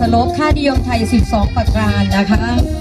สลบค่านิยมไทย 12 ประการนะคะ